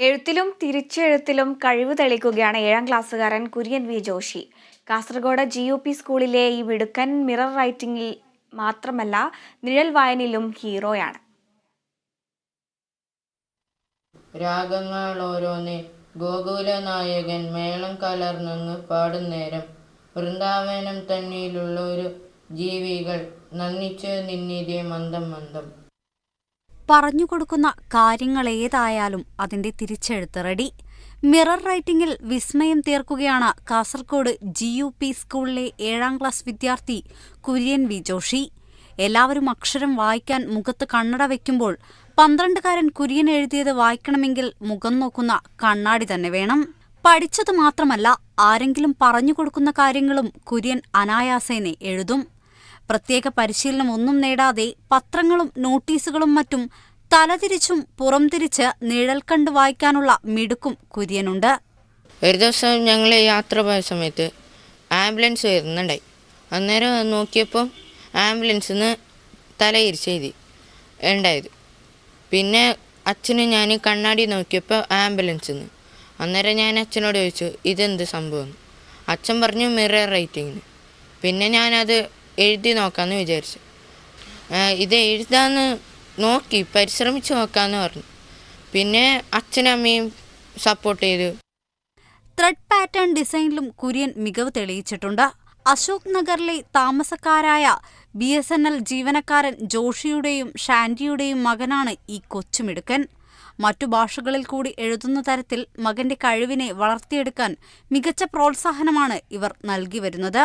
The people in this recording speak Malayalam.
എഴുത്തിലും തിരിച്ചെഴുത്തിലും കഴിവ് തെളിയിക്കുകയാണ് ഏഴാം ക്ലാസ്സുകാരൻ Kurian V. Joshi. Kasaragod G. U. P സ്കൂളിലെ ഈ വിടുക്കൻ മിറർ റൈറ്റിംഗിൽ മാത്രമല്ല നിഴൽ വായനയിലും ഹീറോയാണ്. രാഗങ്ങൾ ഓരോന്ന് ഗോകുല നായകൻ മേളം കലർന്നങ്ങ് പാടുന്നേരം വൃന്ദാവനം തന്നിലുള്ള ഒരു ജീവികൾ നന്ദിച്ച് നിന്നിതേ മന്ദം മന്ദം. പറഞ്ഞുകൊടുക്കുന്ന കാര്യങ്ങളേതായാലും അതിന്റെ തിരിച്ചെഴുത്ത് റെഡി മിറർ റൈറ്റിംഗിൽ വിസ്മയം തീർക്കുകയാണ് കാസർഗോഡ് ജി യു പി സ്കൂളിലെ ഏഴാം ക്ലാസ് വിദ്യാർത്ഥി കുര്യൻ വി ജോഷി. എല്ലാവരും അക്ഷരം വായിക്കാൻ മുഖത്ത് കണ്ണട വയ്ക്കുമ്പോൾ പന്ത്രണ്ടുകാരൻ കുര്യൻ എഴുതിയത് വായിക്കണമെങ്കിൽ മുഖം നോക്കുന്ന കണ്ണാടി തന്നെ വേണം. പഠിച്ചത് മാത്രമല്ല ആരെങ്കിലും പറഞ്ഞു കൊടുക്കുന്ന കാര്യങ്ങളും കുര്യൻ അനായാസേനെ എഴുതും. പ്രത്യേക പരിശീലനം ഒന്നും നേടാതെ പത്രങ്ങളും നോട്ടീസുകളും മറ്റും തലതിരിച്ചും പുറംതിരിച്ച് നിഴൽ കണ്ട് വായിക്കാനുള്ള മിടുക്കും കുര്യനുണ്ട്. ഒരു ദിവസം ഞങ്ങൾ യാത്ര പോയ സമയത്ത് ആംബുലൻസ് വരുന്നുണ്ടായി. അന്നേരം നോക്കിയപ്പം ആംബുലൻസിൽ തലയിരിച്ച് എഴുതി ഉണ്ടായത്. പിന്നെ അച്ഛന് ഞാൻ കണ്ണാടി നോക്കിയപ്പോൾ ആംബുലൻസിൽ അന്നേരം ഞാൻ അച്ഛനോട് ചോദിച്ചു ഇതെന്ത് സംഭവം? അച്ഛൻ പറഞ്ഞു മിറർ റൈറ്റിങ്ങിന്. പിന്നെ ഞാനത് എഴുതി നോക്കാമെന്ന് വിചാരിച്ചു. ഇത് എഴുതാന്ന് നോക്കി പരിശ്രമിച്ച് നോക്കാന്ന് പറഞ്ഞു. പിന്നെ അച്ഛനമ്മയും സപ്പോർട്ട് ചെയ്തു. ത്രെഡ് പാറ്റേൺ ഡിസൈനിലും കുര്യൻ മികവ് തെളിയിച്ചിട്ടുണ്ട്. അശോക് നഗറിലെ താമസക്കാരായ ബി എസ് എൻ എൽ ജീവനക്കാരൻ ജോഷിയുടെയും ഷാൻഡിയുടെയും മകനാണ് ഈ കൊച്ചുമിടുക്കൻ. മറ്റു ഭാഷകളിൽ കൂടി എഴുതുന്ന തരത്തിൽ മകന്റെ കഴിവിനെ വളർത്തിയെടുക്കാൻ മികച്ച പ്രോത്സാഹനമാണ് ഇവർ നൽകി വരുന്നത്.